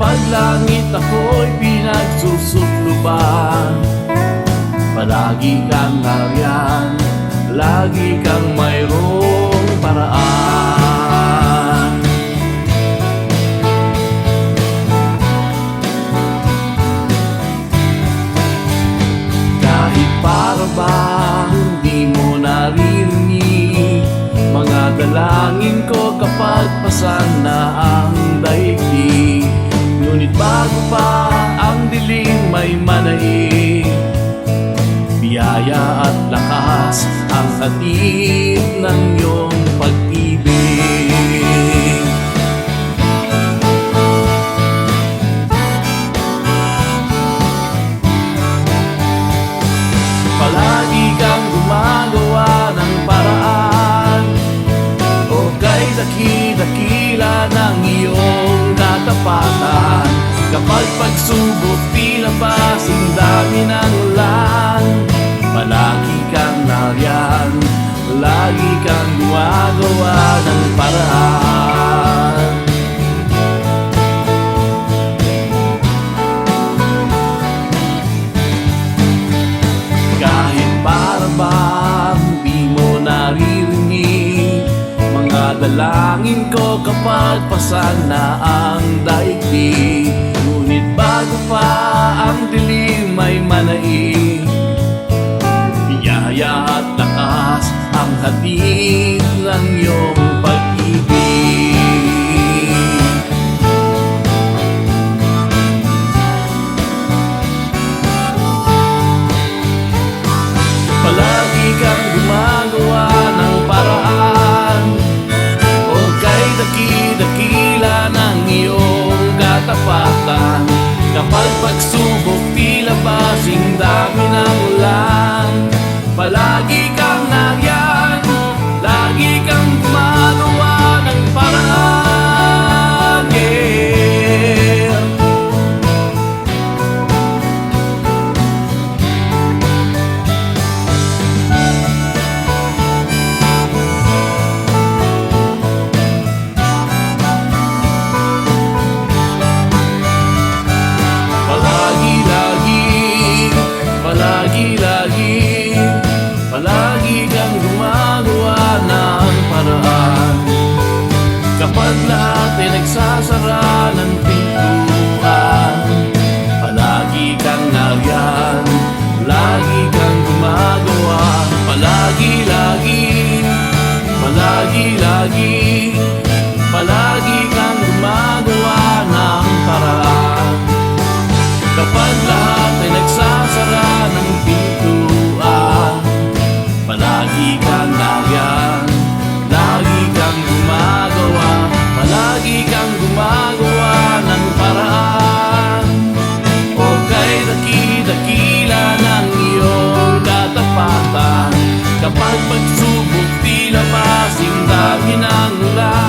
Kapag langit ako'y pinagsusukluban Palagi kang nariyan Lagi kang mayroong paraan. Kahit para bang di mo naririnig Mga dalangin ko kapag pasan na ang Ngunit bago pa ang dilim may manaig. Biyaya at lakas ang hatid Kapag pagsubok tila pa dami ng ulan. Palagi kang nariyan Lagi kang gumagawa ng paraan. Kahit para bang di mo naririnig Mga dalangin ko kapag pasan na ang daigdig hatid ng iyong pag-ibig. Palagi kang gumagawa ng paraan. O kay daki-dakila ng iyong katapatan. Kapag pagsubok tila basing dami ng ulan. Palagi nasasara ng pintuan. Palagi kang nariyan, lagi kang gumagawa. Palagi, lagi, palagi, lagi Palagi kang gumagawa ng paraan. Kapag lahat ay nagsasara ng pintuan Palagi kang nariyan, lagi kang gumagawa lagi kang gumagawa ng paraan. O kay daki-dakila ng iyong katapatan. Kapag pagsubok tila pasing dami ng ulan.